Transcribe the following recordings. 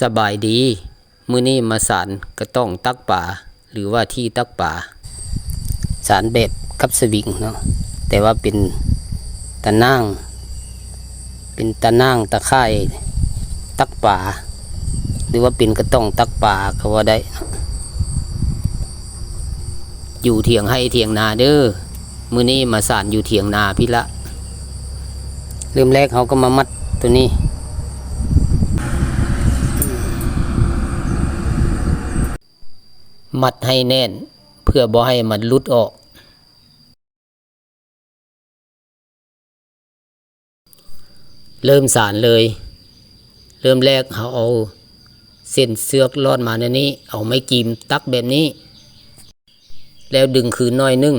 สบายดี มื้อนี้มาสารก็ต้องตักป่า หรือว่าที่ตักป่า สารแบบกับสวิงเนาะแต่ว่าเป็นตะนั่งเป็นตะนั่งตะไคร่ายตักป่า หรือว่าเป็นกระต้องตักป่าก็ว่าได้ อยู่เถียงให้เถียงนาเด้อมื้อนี้มาสารอยู่เถียงนาพี่ละ เริ่มแรกเขาก็มามัดตัวนี้ มัดให้แน่น เพื่อบ่ให้มันลุดออก เริ่มสารเลย เริ่มแรกเขาเอาเส้นเสือกลอดมาในนี้ เอาไม้กีมตักแบบนี้ แล้วดึงคืนน้อยนึ่ง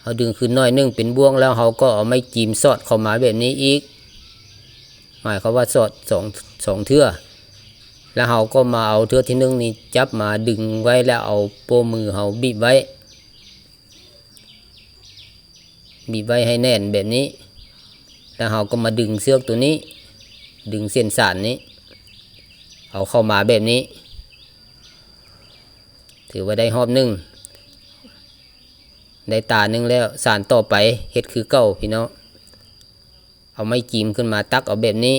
เขาดึงคืนน้อยนึ่งเป็นบ่วงแล้วเขาก็เอาไม้กีมสอดเข้ามาแบบนี้อีก หมายควาว่าสอดสองสองเทื่อ แล้วเราก็มาเอาเทือที่หนึ่งนี่จับมาดึงไว้แล้วเอาโป้มือเราบีบไว้ บีบไว้ให้แน่นแบบนี้ แล้วเราก็มาดึงเสือกตัวนี้ ดึงเส้นสารนี้ เอาเข้ามาแบบนี้ ถือว่าได้หอบหนึ่งได้ตาหนึ่งแล้วสารต่อไปเฮ็ดคือเก่าพี่น้องเอาไม้จีมขึ้นมาตักเอาแบบนี้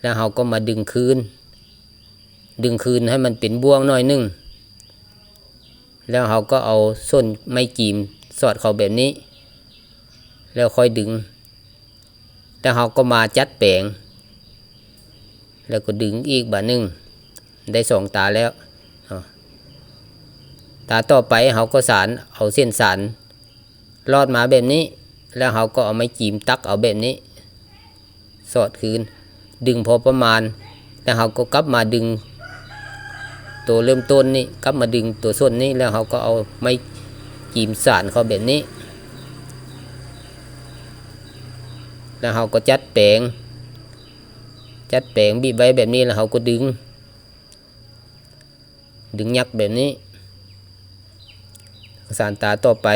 แล้วเราก็มาดึงคืน ดึงคืนให้มันเป็นบ่วงหน่อยหนึง แล้วเราก็เอาส้นไม้กีมสอดเข้าแบบนี้ แล้วค่อยดึง แล้วเราก็มาจัดแปลง แล้วก็ดึงอีกบานึง ได้สองตาแล้ว ตาต่อไปเราก็สารเอาเส้นสารลอดมาแบบนี้ แล้วเราก็เอาไม้จีมตักเอาแบบนี้ สอดคืน ดึงพอประมาณ แล้วเราก็กลับมาดึง ตัวเริ่มต้นนี่กลับมาดึงตัวส้นนี้แล้วเราก็เอาไม้จีมสารเขาแบบนี้ แล้วเราก็จัดแปลง จัดแปลงบีบไว้แบบนี้แล้วเราก็ดึง ดึงยักแบบนี้สารตาต่อไป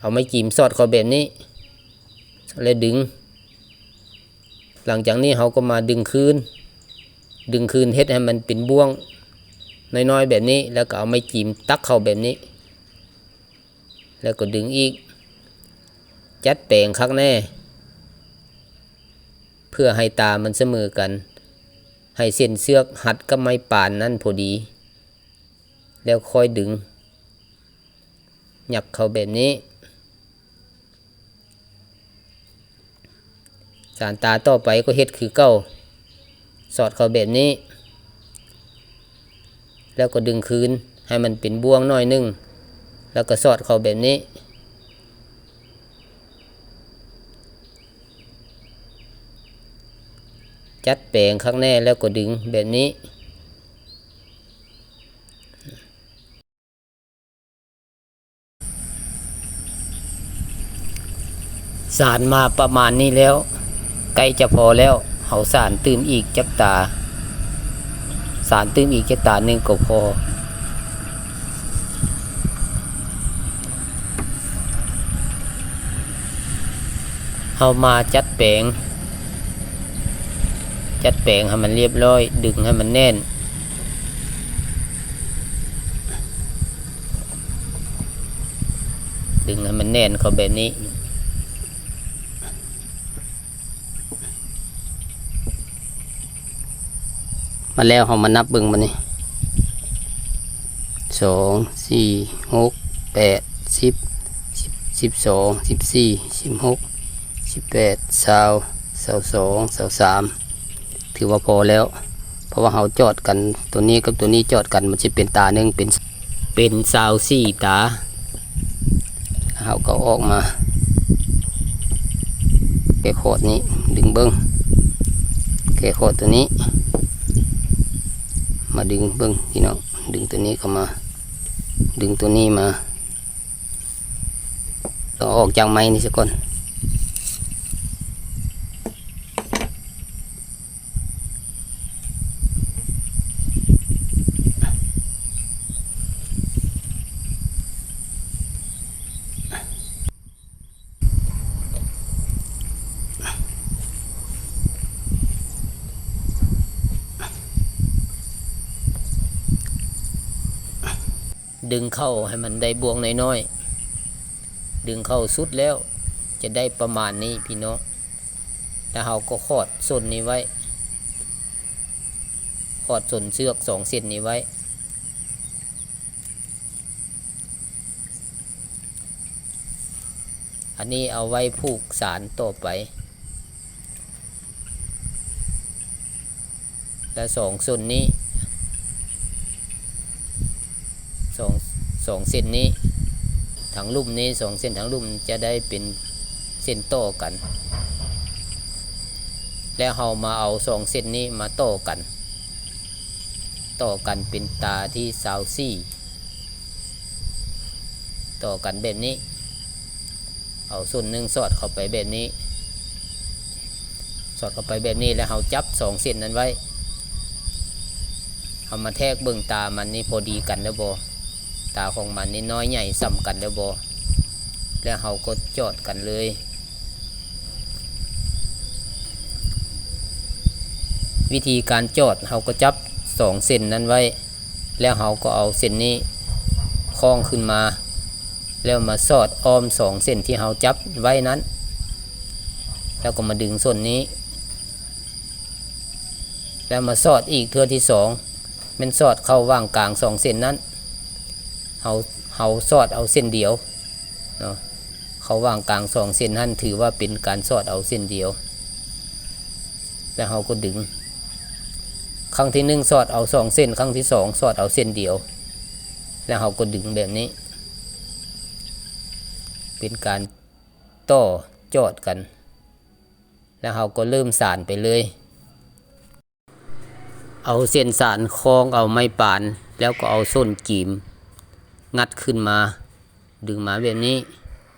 เอาไม้จีมสอดเขาแบบนี้ แล้วดึง หลังจากนี้เขาก็มาดึงคืน ดึงคืนเฮ็ดให้มันเป็นบ่วงน้อยๆแบบนี้แล้วก็เอาไม้จีมตักเข้าแบบนี้ แล้วก็ดึงอีก จัดแปลงคักแน่ เพื่อให้ตามันเสมอกัน ให้เส้นเสือกหัดกับไม้ป่านนั้นพอดี แล้วค่อยดึงหยักเข้าแบบนี้ สารตาต่อไปก็เฮ็ดคือเก้า สอดเข้าแบบนี้ แล้วก็ดึงคืนให้มันเป็นบ่วงน่อยหนึง แล้วก็สอดเข้าแบบนี้ จัดแปลงข้างแน่แล้วก็ดึงแบบนี้สารมาประมาณนี้แล้ว ใกล้จะพอแล้วเขาสารตื่มอีกจักตา สารตื่มอีกจักตาหนึ่งก็พอเอามาจัดแปลง จัดแปลงให้มันเรียบร้อย ดึงให้มันแน่นดึงให้มันแน่นเข้าแบบนี้ มาแล้วเขามานับเบิ่งมานี่สองสี่หกแปดสิบสิบสิบสองสิบสี่สิบหกสิบแปดสาวสาวสองสาวสามถือว่าพอแล้ว เพราะว่าเขาจอดกันตัวนี้กับตัวนี้จอดกันมันจะเป็นตาหนึ่งเป็นเป็นสาวสี่ตาเขาก็ออกมาแกะขอดนี้ดึงเบิ้งแกะขอดตัวนี้ มาดึงเบิ้งพี่น้องดึงตัวนี้เข้ามา ดึงตัวนี้มาต่อออกจากไม้นี่สักก่อน ดึงเข้าให้มันได้บวงน้อยๆดึงเข้าสุดแล้วจะได้ประมาณนี้พี่น้องแล้วเราก็ขอดส้นนี้ไว้ขอดส้นเชือกสองเส้นนี้ไว้ อันนี้เอาไว้ผูกสารต่อไป และสองส่วนนี้สอง สองเส้นนี้ทั้งลุ่มนี้สองเส้นทั้งลุ่มจะได้เป็นเส้นโต่อกัน แล้วเรามาเอาสองเส้นนี้มาโต่อกัน โต่อกันเป็นตาที่สาวซี่โต่อกันแบบนี้ เอาส่วนหนึ่งสอดเข้าไปแบบนี้ สอดเข้าไปแบบนี้แล้วเราจับสองเส้นนั้นไว้เอามาแทกเบื้องตามันนี่พอดีกันแล้วบอ ตาของมันนี่น้อยใหญ่ซ้ำกันแล้วบอแล้วเราก็จอดกันเลย วิธีการจอดเราก็จับสองเส้นนั้นไว้ แล้วเราก็เอาเส้นนี้คล้องขึ้นมา แล้วมาสอดอ้อมสองเส้นที่เราจับไว้นั้น แล้วก็มาดึงส่วนนี้ แล้วมาสอดอีกเทือที่สองเป็นสอดเข้าว่างกลางสองเส้นนั้น เอาเอาสอดเอาเส้นเดียวเนาะเขาวางกลางสองเส้นนั้นถือว่าเป็นการสอดเอาเส้นเดียว แล้วเราก็ดึง ครั้งที่หนึ่งสอดเอาสองเส้น ครั้งที่สองสอดเอาเส้นเดียว แล้วเราก็ดึงแบบนี้ เป็นการต่อจอดกัน แล้วเราก็เริ่มสานไปเลย เอาเส้นสารคล้องเอาไม้ป่าน แล้วก็เอาส้นกีม งัดขึ้นมา ดึงมาแบบนี้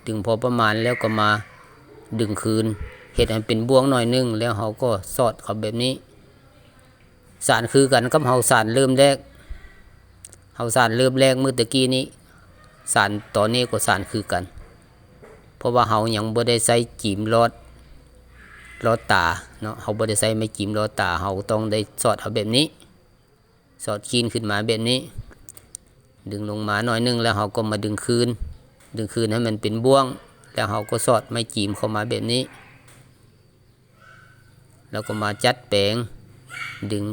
ดึงพอประมาณแล้วก็มาดึงคืนเห็ดให้เป็นบ่วงหน่อยนึง แล้วเราก็สอดเขาแบบนี้ สารคือกันกับเฮาสารเริ่มแรกเฮาสารเริ่มแรกเมื่อตะกี้นี้ สารตอนนี้ก็สารคือกัน เพราะว่าเฮายังบ่ได้ใส่จีมรอดรอดตาเนาะเฮาบ่ได้ใส่ไม้จีมรอดตาเฮาต้องได้สอดเอาแบบนี้ สอดคีนขึ้นมาแบบนี้ ดึงลงมาหน่อยนึงแล้วเฮาก็มาดึงคืน ดึงคืนให้มันเป็นบ่วง แล้วเฮาก็สอดไม้จีมเข้ามาแบบนี้ แล้วก็มาจัดแปลง ดึง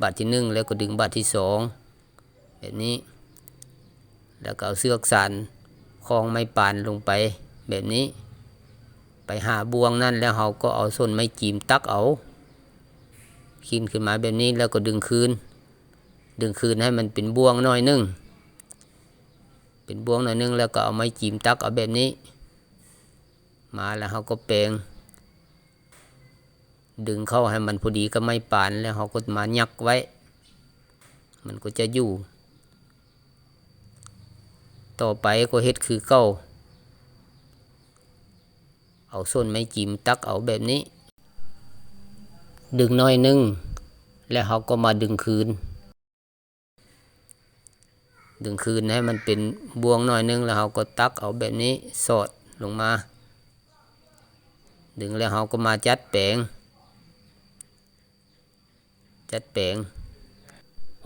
บาทที่หนึ่งแล้วก็ดึงบาทที่สองแบบนี้ แล้วก็เอาเสือกสานคล้องไม้ปานลงไปแบบนี้ ไปหาบ่วงนั่นแล้วเราก็เอาส้นไม้จีมตักเอาขีนขึ้นมาแบบนี้แล้วก็ดึงคืน ดึงคืนให้มันเป็นบ่วงหน่อยหนึง เป็นบ่วงหน่อยหนึงแล้วก็เอาไม้จีมตักเอาแบบนี้ มาแล้วเราก็แปลงดึงเข้าให้มันพอดีก็ไม่ปานแล้วเขาก็มายักไว้ มันก็จะอยู่ ต่อไปก็เฮ็ดคือเก้า เอาส้นไม้จิมตักเอาแบบนี้ ดึงน้อยหนึง แล้วเขาก็มาดึงคืน ดึงคืนให้มันเป็นบวงหน่อยหนึงแล้วเขาก็ตักเอาแบบนี้สอดลงมา ดึงแล้วเขาก็มาจัดแปลง จัดแปลง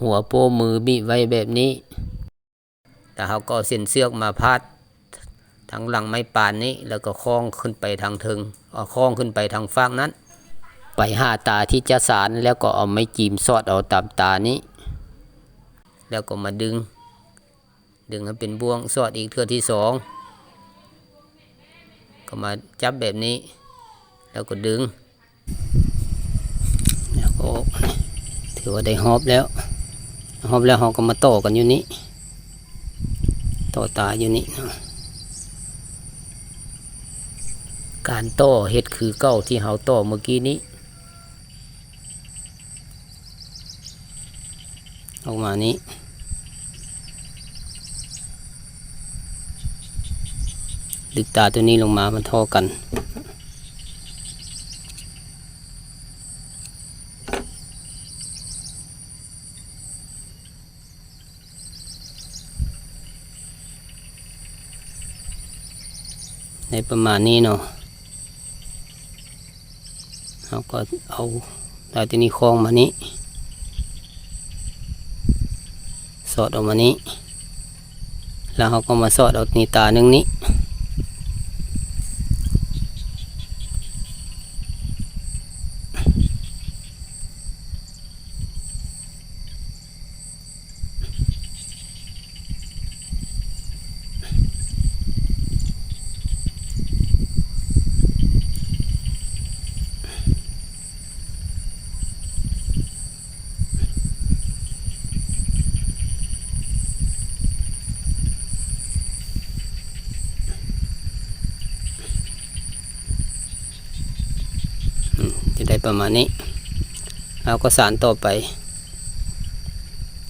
หัวโป้มือบีไว้แบบนี้ แต่เขาก็เส้นเสือกมาพาดทางหลังไม้ปานนี้แล้วก็คล้องขึ้นไปทางเทิงเอาคล้องขึ้นไปทางฟากนั้น ไปหาตาที่จะสารแล้วก็เอาไม้จีมสอดเอาตามตานี้ แล้วก็มาดึง ดึงให้เป็นบ่วงสอดอีกเทือที่สองก็มาจับแบบนี้ แล้วก็ดึง แล้วก็ถือว่าได้ฮอบแล้วฮอบแล้วเราก็มาต่อกันอยู่นี้ต่อตาอยู่นี้นะการต่อเฮ็ดคือเก้าที่เราต่อเมื่อกี้นี้ ออกมานี้ ดึกตาตัวนี้ลงมามันท่อกัน ในประมาณนี้เนาะเราก็เอาดาวที่นี่คล้องมานี้ สอดออกมานี้ แล้วเขาก็มาสอดเอานีตาหนึ่งนี้ จะได้ประมาณนี้แล้วก็สารต่อไป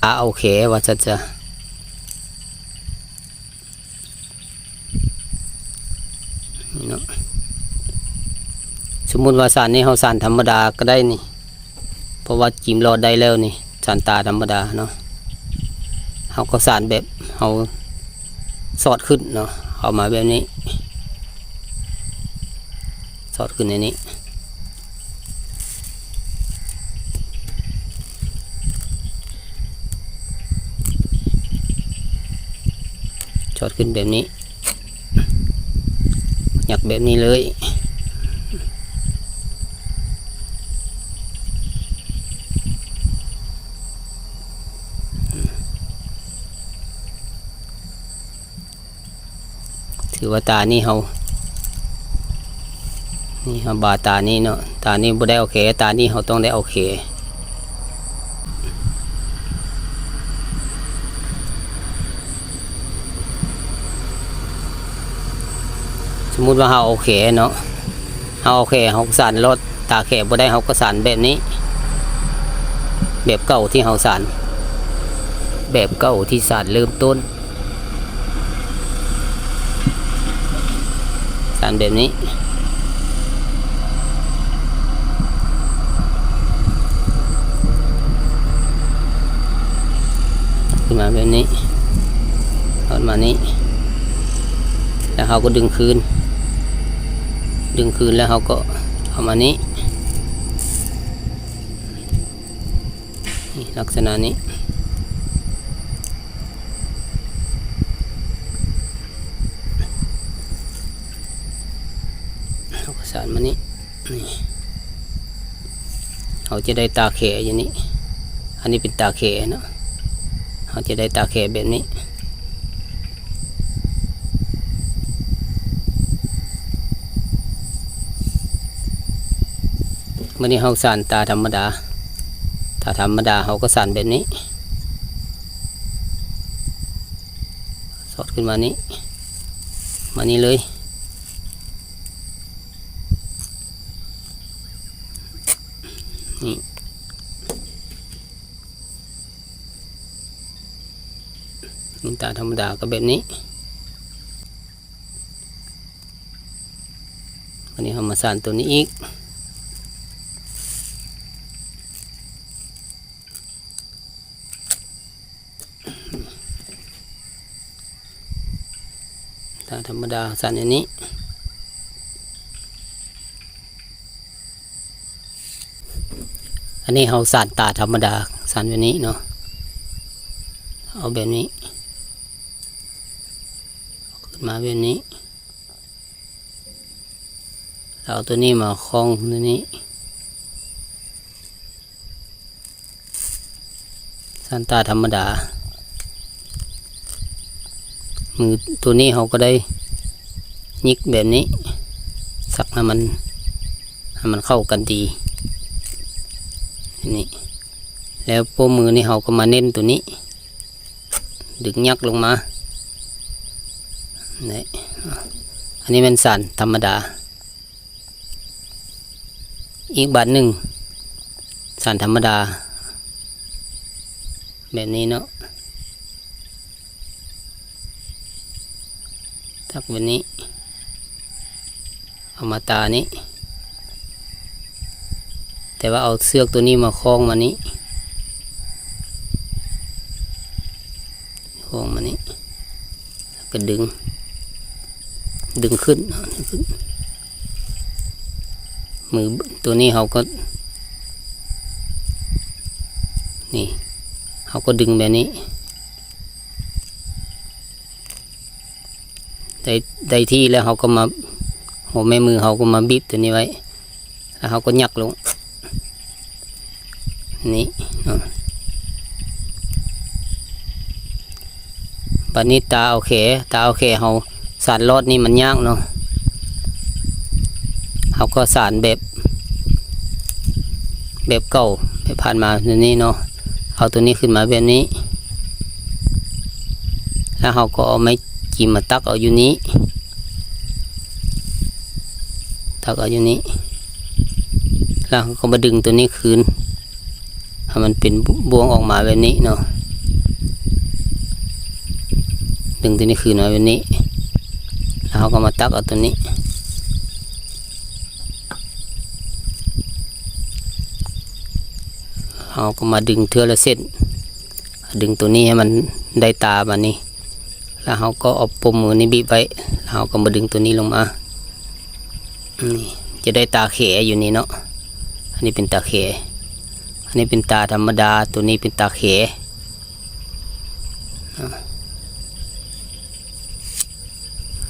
อาโอเคว่าจะจะนี่เนาะสมมุติว่าสารนี้เขาสารธรรมดาก็ได้นี่ เพราะว่าจิมรอดได้แล้วนี่สารตาธรรมดาเนาะเขาก็สารแบบเขาสอดขึ้นเนาะเอามาแบบนี้ สอดขึ้นในนี้ อดขึ้นแบบนี้อยากแบบนี้เลยถือว่าตานี่เขานี่เขาบาตานี่เนาะตานี่บ่ได้โอเคตานี่เขาต้องได้โอเค สมมุติว่าเราโอเคเนาะเราโอเคเราก็สานรถตาแขกบ่ได้เราก็สานแบบนี้ แบบเก่าที่เราสานแบบเก่าที่สานเริ่มต้นสานแบบนี้ขึ้นมาแบบนี้เอามานี้ แล้วเขาก็ดึงคืน ดึงคืนแล้วเขาก็เอามานี้นี่ลักษณะนี้เขาก็สานมานี้นี่เขาจะได้ตาเขอย่างนี้ อันนี้เป็นตาเขเนาะเขาจะได้ตาเขแบบนี้ มื่อนี้เขาสานตาธรรมดา ถ้าธรรมดาเขาก็สานแบบนี้ สอดขึ้นมานี้ มานี้เลย นี่นี่ตาธรรมดาก็แบบนี้วันนี้เขามาสานตัวนี้อีก รรมดาสันอันนี้ อันนี้เขาสันตาธรรมดาสันแบบนี้เนาะเอาแบบนี้ ขึ้นมาแบบนี้ เราเอาตัวนี้มาคล้องตัวนี้สันตาธรรมดามือตัวนี้เขาก็ได้ ยิกแบบนี้ สักให้มันให้มันเข้ากันดีนี่แล้วโป้มือนี่เขาก็มาเน้นตัวนี้ ดึงยักลงมานี่อันนี้เป็นสันธรรมดา อีกบาทหนึ่งสันธรรมดา แบบนี้เนาะทักแบบนี้ อามาตานี้ แต่ว่าเอาเสือกตัวนี้มาคล้องมานี้คล้องมานี้ก็ดึง ดึงขึ้นดึงขึ้นมือตัวนี้เขาก็ นี่เขาก็ดึงแบบนี้ได้ได้ที่แล้วเขาก็มา หัวแม่มือเขาก็มาบีบตัวนี้ไว้ แล้วเขาก็ยักลง นี่เนาะบัดนี้ตาโอเคตาโอเคเขาสานรอดนี่มันยากเนาะเขาก็สารแบบแบบเก่าแบบผ่านมาตัวนี้เนาะเอาตัวนี้ขึ้นมาแบบนี้ แล้วเขาก็เอาไม้จิ้มมาตักเอาอยู่นี้ ตักเอาอยู่นี้แล้วเขาก็มาดึงตัวนี้คืนให้มันเป็นบวงออกมาแบบนี้เนาะดึงตัวนี้คืนมาแบบนี้ แล้วเขาก็มาตักเอาตัวนี้เขาก็มาดึงเทือละเส้นดึงตัวนี้ให้มันได้ตาแบบนี้ แล้วเขาก็เอาปมมือนี้บีบไว้แล้วเขาก็มาดึงตัวนี้ลงมา นี่จะได้ตาเขอยู่นี่เนาะอันนี้เป็นตาเขอันนี้เป็นตาธรรมดาตัวนี้เป็นตาเข๋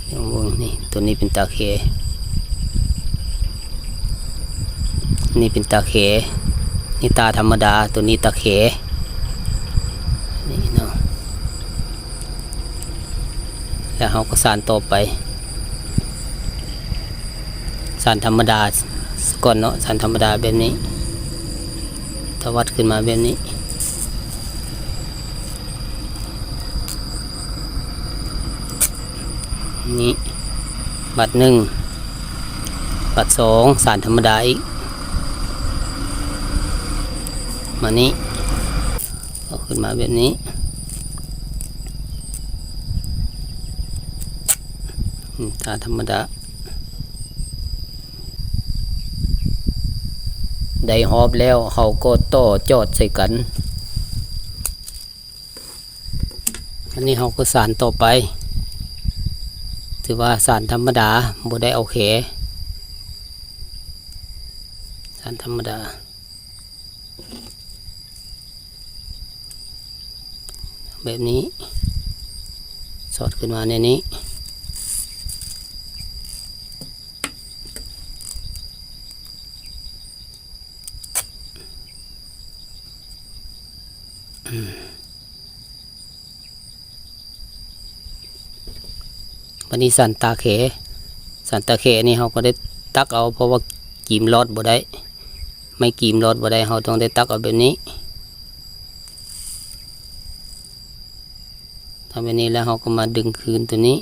เรียววงนี่ตัวนี้เป็นตาเขนี่เป็นตาเขนี่ตาธรรมดาตัวนี้ตาเขนี่เนาะแล้วเขาก็สานต่อไป สารธรรมดาก่อนเนาะสารธรรมดาแบบนี้ถ้าวัดขึ้นมาแบบนี้นี่บัตรหนึ่งบัตรสองสารธรรมดาอีกมานี้เอาขึ้นมาแบบนี้อืมตาธรรมดา ได้หอบแล้วเขาก็ต่อจอดใส่กัน อันนี้เขาก็สารต่อไป ถือว่าสารธรรมดาบ่ได้เอาแขสารธรรมดา แบบนี้ สอดขึ้นมาในนี้ วันนี้สันตาเข สันตาเขนี่เขาก็ได้ตักเอาเพราะว่ากีมรอดบ่ได้ ไม่กีมรอดบ่ได้เขาต้องได้ตักเอาแบบนี้ทำแบบนี้แล้วเขาก็มาดึงคืนตัวนี้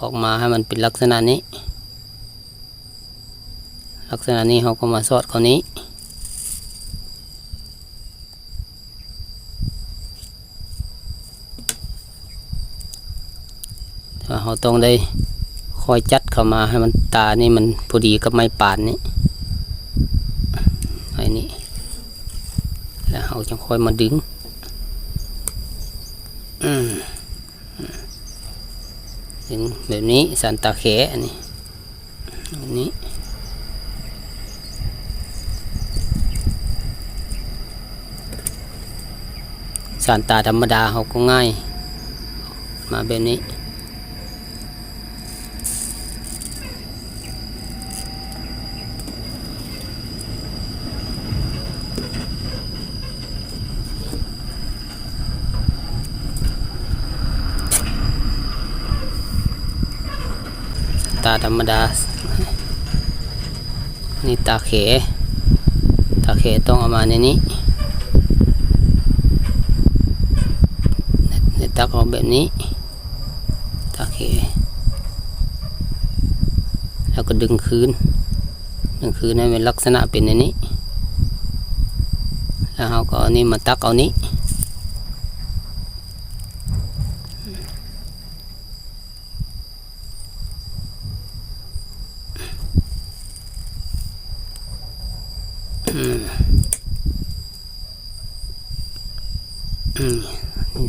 ออกมาให้มันเป็นลักษณะนี้ ลักษณะนี้เขาก็มาสอดเขานี้ แต่ว่าเราต้องได้คอยจัดเข้ามาให้มันตานี่มันพอดีกับไม้ป่านนี้ไม้นี้แล้วเราจะคอยมาดึงอืมดึงแบบนี้สันตาแขอันนี้อันนี้สารตาธรรมดาเขาก็ง่าย มาแบบนี้าธรรมดา นี่ตาเข ตาเขต้องเอามาในนี้ในตักออกแบบนี้ ตาเข แล้วก็ดึงคืน ดึงคืนให้เป็นลักษณะเป็นในนี้ แล้วเราก็เอานี้มาตักเอานี้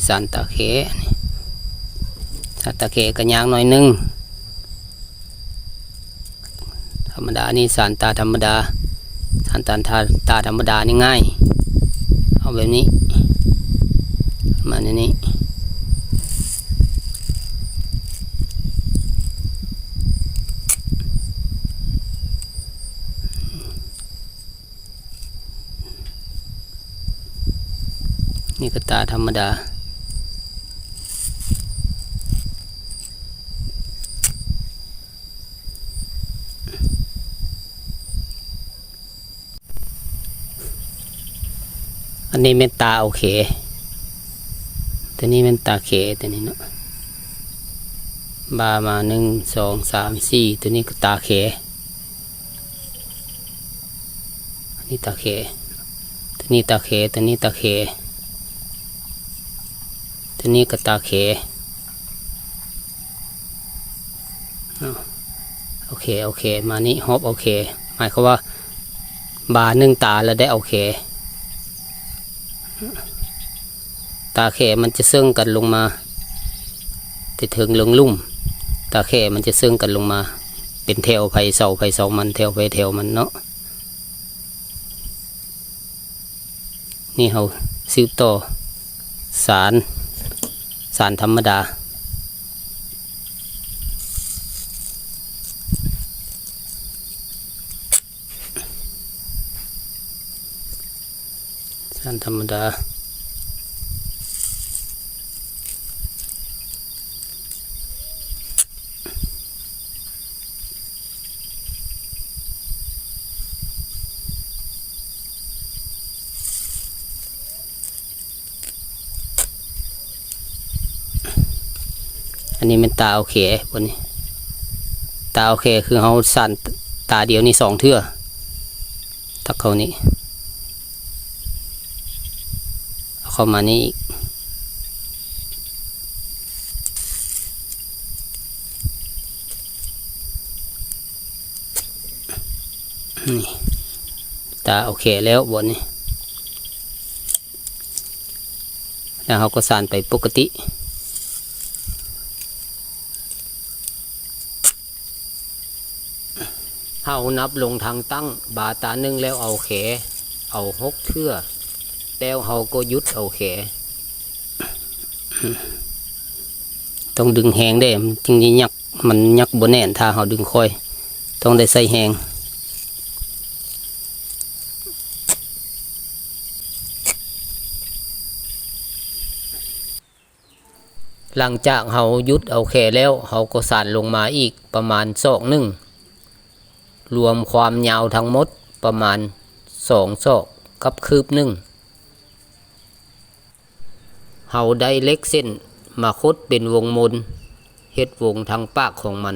สันตาเขสันตาเขก็ยางหน่อยหนึง ธรรมดานี่สันตาธรรมดาสันตาตาตาธรรมดานี่ง่าย เอาแบบนี้ มาในนี้ นี่ก็ตาธรรมดา อันนี้เป็นตาโอเค ตัวนี้เป็นตาเขตัวนี้เนาะบามาหนึ่งสองสามสี่ตัวนี้ก็ตาเขอันนี้ตาเขตัวนี้ตาเขตัวนี้ตาเข ตัวนี้ก็ตาเขโอเคโอเค มานี่ฮอบโอเค หมายความว่า บาหนึ่งตาแล้วได้โอเค ตาแขมันจะซึ่งกันลงมาติถึงลงลุ่ม ตาแขมันจะซึ่งกันลงมา เป็นแถวไผ่เสาไผ่เสามันแถวไผ่แถวมันเนาะนี่เขาสืบต่อสาร สารธรรมดา สารธรรมดา อันนี้เป็น ตาโอเคบนนี้ ตาโอเคคือเขาสั่นตาเดียวนี่สองเทื่อตักเขานี้เข้ามานี่อีกนี่ตาโอเคแล้วบนนี้แล้วเขาก็สั่นไปปกติ เฮานับลงทางตั้ง บาตาหนึ่งแล้วเอาเขเอาหกเทื่อ แล้วเฮาก็ยุดเอาเขต้องดึงแหงได้มันจึงจะยักมันยักบนแน่นถ้าเฮาดึงค่อย ต้องได้ใส่แหงหลังจากเฮายุดเอาแขแล้วเฮาก็สานลงมาอีกประมาณศอกหนึ่ง รวมความยาวทั้งหมดประมาณสองศอกกับคืบหนึ่งเฮาได้เล็กเส้นมาคดเป็นวงมนเฮ็ดวงทางปากของมัน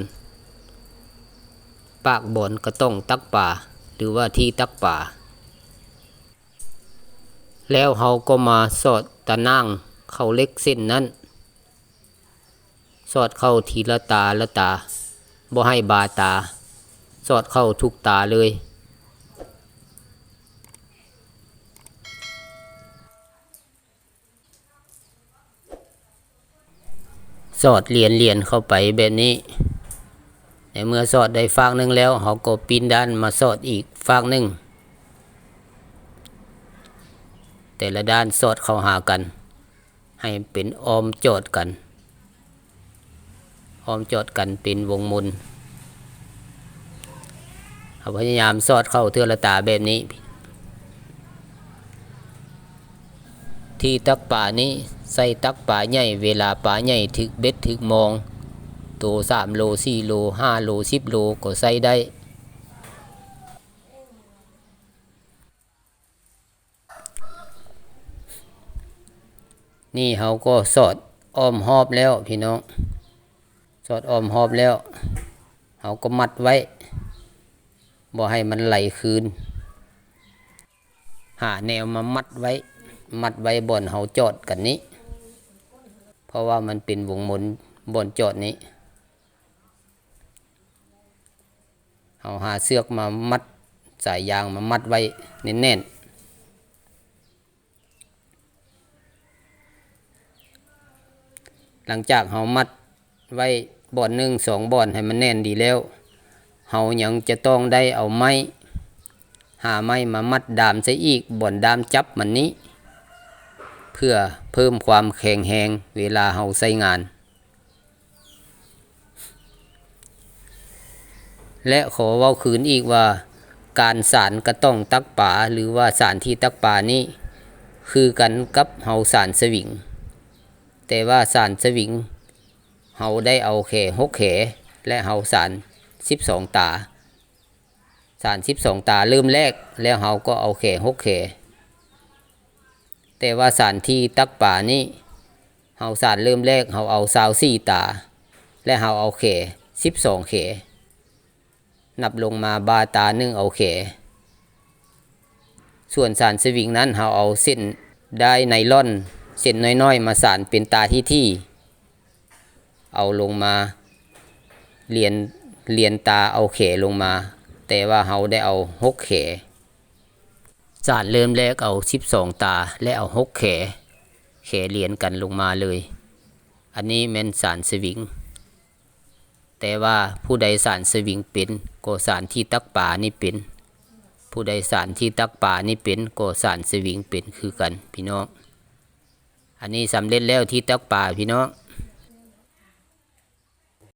ปากบอนก็ต้องตักป่าหรือว่าที่ตักป่า แล้วเฮาก็มาสอดตะนั่งเข้าเล็กเส้นนั้น สอดเข้าทีละตาละตาบ่ให้บาตา สอดเข้าทุกตาเลย สอดเหรียญเหรียญเข้าไปแบบนี้ในเมื่อสอดได้ฟากหนึ่งแล้วเขาก็ปีนด้านมาสอดอีกฟากหนึ่งแต่ละด้านสอดเข้าหากัน ให้เป็นออมโจทย์กัน ออมโจทย์กันเป็นวงมุน เขาพยายามสอดเข้าเทือละตาแบบนี้ ที่ตักป่านี้ใส่ตักป่าใหญ่เวลาป่าใหญ่ถึกเบ็ดถึกมองโตสามโลสี่โลห้าโลสิบโลก็ใส่ได้นี่เขาก็สอดอ้อมหอบแล้วพี่น้อง สอดอ้อมหอบแล้วเขาก็มัดไว้ บ่ให้มันไหลคืน หาแนวมามัดไว้ มัดไว้บนเฮาจอดกันนี้ เพราะว่ามันเป็นวงมนบนจอดนี้เอาหาเสือกมามัดสายยางมามัดไว้แน่นๆหลังจากเฮามัดไว้บ่อนหนึ่งสองบ่อนให้มันแน่นดีแล้ว เฮายังจะต้องได้เอาไม้ หาไม้มามัดดามใส่อีกบ่อนดามจับมันนี้ เพื่อเพิ่มความแข็งแรงเวลาเฮาใช้งาน และขอเว้าคืนอีกว่าการสารก็ต้องตักป่าหรือว่าสารที่ตักป่านี้ คือกันกับเฮาสารสวิง แต่ว่าสารสวิงเฮาได้เอาแขหกแขและเฮาสาร สิบสองตา สารสิบสองตาเริ่มแรกแล้วเฮาก็เอาแข่หกแข่แต่ว่าสารที่ตักป่านี่เฮาสารเริ่มแรกเฮาเอาสาวสี่ตา และเฮาเอาแขสิบสองแข่นับลงมาบาตาหนึ่งเอาแข่ส่วนสารสวิงนั้นเราเอาเส้นได้ไนล่อนเส้นน้อยๆ มาสานเป็นตาที่ที่ เอาลงมาเรียน เรียนตาเอาเขลงมา แต่ว่าเราได้เอาหกเขสารเริ่มแรกเอาสิบสองตาและเอาหกเขเขเรียนกันลงมาเลย อันนี้แม่นสารสวิง แต่ว่าผู้ใดสารสวิงเป็นก็สารที่ตักป่านี่เป็นผู้ใดสารที่ตักป่านี่เป็นก็สารสวิงเป็นคือกันพี่น้อง อันนี้สำเร็จแล้วที่ตักป่าพี่น้อง